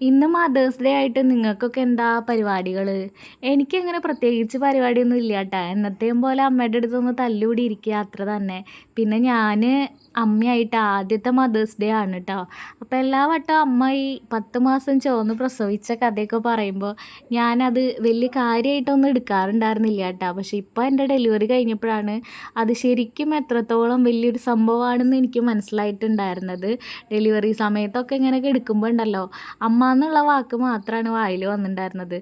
ഇന്ന് mothers day ആയിട്ട് നിങ്ങൾക്കൊക്കെ എന്താ പരിപാടികൾ എനിക്കങ്ങനെ പ്രത്യേകിച്ച് പരിപാടിയൊന്നും ഇല്ല കേട്ടോ എന്നത്തെയും പോലെ അമ്മയുടെ അടുത്തൊന്ന് തല്ലുകൂടി ഇരിക്കുക അത്ര തന്നെ. പിന്നെ ഞാൻ അമ്മയായിട്ട് ആദ്യത്തെ മദേഴ്സ് ഡേ ആണ് കേട്ടോ അപ്പോൾ എല്ലാ വട്ടം അമ്മ ഈ പത്ത് മാസം ചുവന്ന് പ്രസവിച്ച കഥയൊക്കെ പറയുമ്പോൾ ഞാനത് വലിയ കാര്യമായിട്ടൊന്നും എടുക്കാറുണ്ടായിരുന്നില്ല കേട്ടോ പക്ഷേ ഇപ്പോൾ എന്റെ ഡെലിവറി കഴിഞ്ഞപ്പോഴാണ് അത് ശരിക്കും എത്രത്തോളം വലിയൊരു സംഭവമാണെന്ന് എനിക്ക് മനസ്സിലായിട്ടുണ്ടായിരുന്നത്. ഡെലിവറി സമയത്തൊക്കെ ഇങ്ങനെയൊക്കെ എടുക്കുമ്പോൾ ഉണ്ടല്ലോ അമ്മ എന്നുള്ള വാക്ക് മാത്രമാണ് വായിൽ വന്നിട്ടുണ്ടായിരുന്നത്.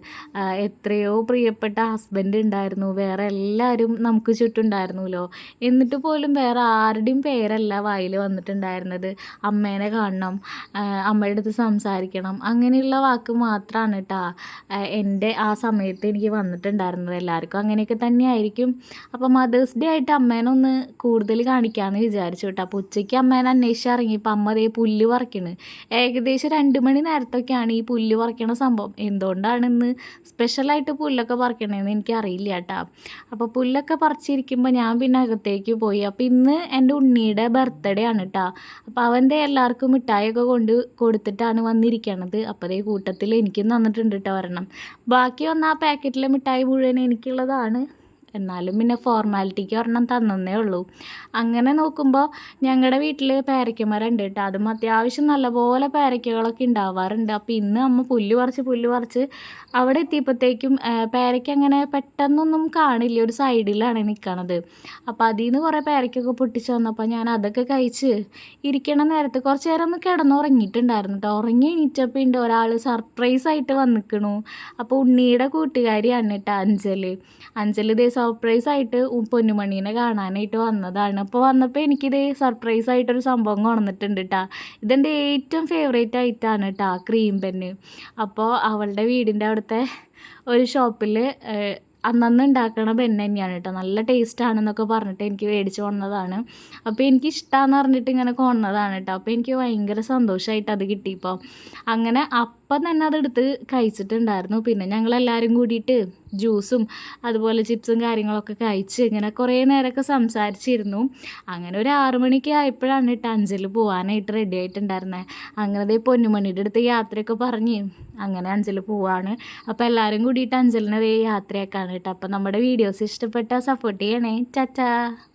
എത്രയോ പ്രിയപ്പെട്ട ഹസ്ബൻഡ് ഉണ്ടായിരുന്നു വേറെ എല്ലാവരും നമുക്ക് ചുറ്റുണ്ടായിരുന്നല്ലോ എന്നിട്ട് പോലും വേറെ ആരുടെയും പേരല്ല വായിൽ വന്നിട്ടുണ്ടായിരുന്നത്. അമ്മേനെ കാണണം അമ്മയുടെ അടുത്ത് സംസാരിക്കണം. അങ്ങനെയുള്ള വാക്ക് മാത്രമാണ് കേട്ടോ എന്റെ ആ സമയത്ത് എനിക്ക് വന്നിട്ടുണ്ടായിരുന്നത്. എല്ലാവർക്കും അങ്ങനെയൊക്കെ തന്നെയായിരിക്കും. അപ്പോൾ മദേഴ്സ് ഡേ ആയിട്ട് അമ്മേനെ ഒന്ന് കൂടുതൽ കാണിക്കാമെന്ന് വിചാരിച്ചു കേട്ടോ അപ്പോൾ ഉച്ചയ്ക്ക് അമ്മേനെ അന്വേഷിച്ച് ഇറങ്ങിയപ്പോൾ അമ്മ അതേ പുല്ല് പറിക്കണ്. ഏകദേശം രണ്ട് മണി നേരത്തൊക്കെയാണ് ഈ പുല്ല് പറിക്കണ സംഭവം. എന്തുകൊണ്ടാണ് ഇന്ന് സ്പെഷ്യലായിട്ട് പുല്ലൊക്കെ പറിക്കണതെന്ന് എനിക്കറിയില്ല കേട്ടോ അപ്പോൾ പുല്ലൊക്കെ പറിച്ചിരിക്കുമ്പോൾ ഞാൻ പിന്നെ അകത്തേക്ക് പോയി. അപ്പോൾ ഇന്ന് എന്റെ ഉണ്ണിയുടെ ബർത്ത്ഡേ ആണ് കേട്ടോ അപ്പോൾ അവന്റെ എല്ലാവർക്കും മിഠായിയൊക്കെ കൊണ്ട് കൊടുത്തിട്ടാണ് വന്നിരിക്കണത്. അപ്പോൾ അതേ കൂട്ടത്തിൽ എനിക്കും തന്നിട്ടുണ്ട് കേട്ടോ വരണം ബാക്കി വന്ന ആ പാക്കറ്റിലെ മിഠായി മുഴുവൻ എനിക്കുള്ളതാണ്. എന്നാലും പിന്നെ ഫോർമാലിറ്റിക്ക് ഒരെണ്ണം തന്നേ ഉള്ളൂ. അങ്ങനെ നോക്കുമ്പോൾ ഞങ്ങളുടെ വീട്ടിൽ പേരയ്ക്കമരം ഉണ്ട് കേട്ടോ. അതും അത്യാവശ്യം നല്ലപോലെ പേരയ്ക്കകളൊക്കെ ഉണ്ടാവാറുണ്ട് അപ്പോൾ ഇന്ന് അമ്മ പുല്ല് പറിച്ച് പുല്ല് പറിച്ച് അവിടെ എത്തിയപ്പോഴത്തേക്കും പേരയ്ക്ക അങ്ങനെ പെട്ടെന്നൊന്നും കാണില്ല. ഒരു സൈഡിലാണ് നിൽക്കണത് അപ്പോൾ അതിൽ നിന്ന് കുറേ പേരയ്ക്കൊക്കെ പൊട്ടിച്ച് വന്നപ്പോൾ ഞാൻ അതൊക്കെ കഴിച്ച് ഇരിക്കണ നേരത്ത് കുറച്ച് നേരം ഒന്ന് കിടന്നുറങ്ങിയിട്ടുണ്ടായിരുന്നു കേട്ടോ ഉറങ്ങി എണീറ്റപ്പോൾ ഉണ്ട് ഒരാൾ സർപ്രൈസ് ആയിട്ട് വന്നിക്കണു. അപ്പോൾ ഉണ്ണിയുടെ കൂട്ടുകാരിയാണ് കേട്ടോ അഞ്ചൽ അഞ്ചൽ ഇതേ സർപ്രൈസ് ആയിട്ട് പൊന്നുമണീനെ കാണാനായിട്ട് വന്നതാണ്. അപ്പോൾ വന്നപ്പോൾ എനിക്കിത് സർപ്രൈസ് ആയിട്ടൊരു സംഭവം കൊണ്ടുവന്നിട്ടുണ്ട് കേട്ടോ ഇതെന്റെ ഏറ്റവും ഫേവറേറ്റ് ആയിട്ടാണ് കേട്ടോ ക്രീം പെന്ന് അപ്പോൾ അവളുടെ വീടിന്റെ അവിടുത്തെ ഒരു ഷോപ്പിൽ അന്നന്ന് ഉണ്ടാക്കണ പെണ്ണ് തന്നെയാണ് കേട്ടോ നല്ല ടേസ്റ്റ് ആണെന്നൊക്കെ പറഞ്ഞിട്ട് എനിക്ക് മേടിച്ച് കൊണ്ടതാണ് അപ്പോൾ എനിക്ക് ഇഷ്ടമാണെന്ന് പറഞ്ഞിട്ട് ഇങ്ങനെ കൊണ്ടതാണ് കേട്ടോ അപ്പോൾ എനിക്ക് ഭയങ്കര സന്തോഷമായിട്ട് അത് കിട്ടിയപ്പോൾ അങ്ങനെ തന്നെ അതെടുത്ത് കഴിച്ചിട്ടുണ്ടായിരുന്നു. പിന്നെ ഞങ്ങളെല്ലാവരും കൂടിയിട്ട് ജ്യൂസും അതുപോലെ ചിപ്സും കാര്യങ്ങളൊക്കെ കഴിച്ച് ഇങ്ങനെ കുറേ നേരമൊക്കെ സംസാരിച്ചിരുന്നു. അങ്ങനെ ഒരു ആറു മണിക്ക് ആയപ്പോഴാണ് കേട്ടോ അഞ്ചൽ പോകാനായിട്ട് റെഡി ആയിട്ടുണ്ടായിരുന്നത് അങ്ങനെ പൊന്നുമണിയുടെ അടുത്ത് യാത്രയൊക്കെ പറഞ്ഞ് അങ്ങനെ അഞ്ചൽ പോവാണ്. അപ്പോൾ എല്ലാവരും കൂടിയിട്ട് അഞ്ചലിനെ ദേ യാത്രയാക്കാണ് കേട്ടോ. അപ്പോൾ നമ്മുടെ വീഡിയോസ് ഇഷ്ടപ്പെട്ടാൽ സപ്പോർട്ട് ചെയ്യണേ. ചാച്ചാ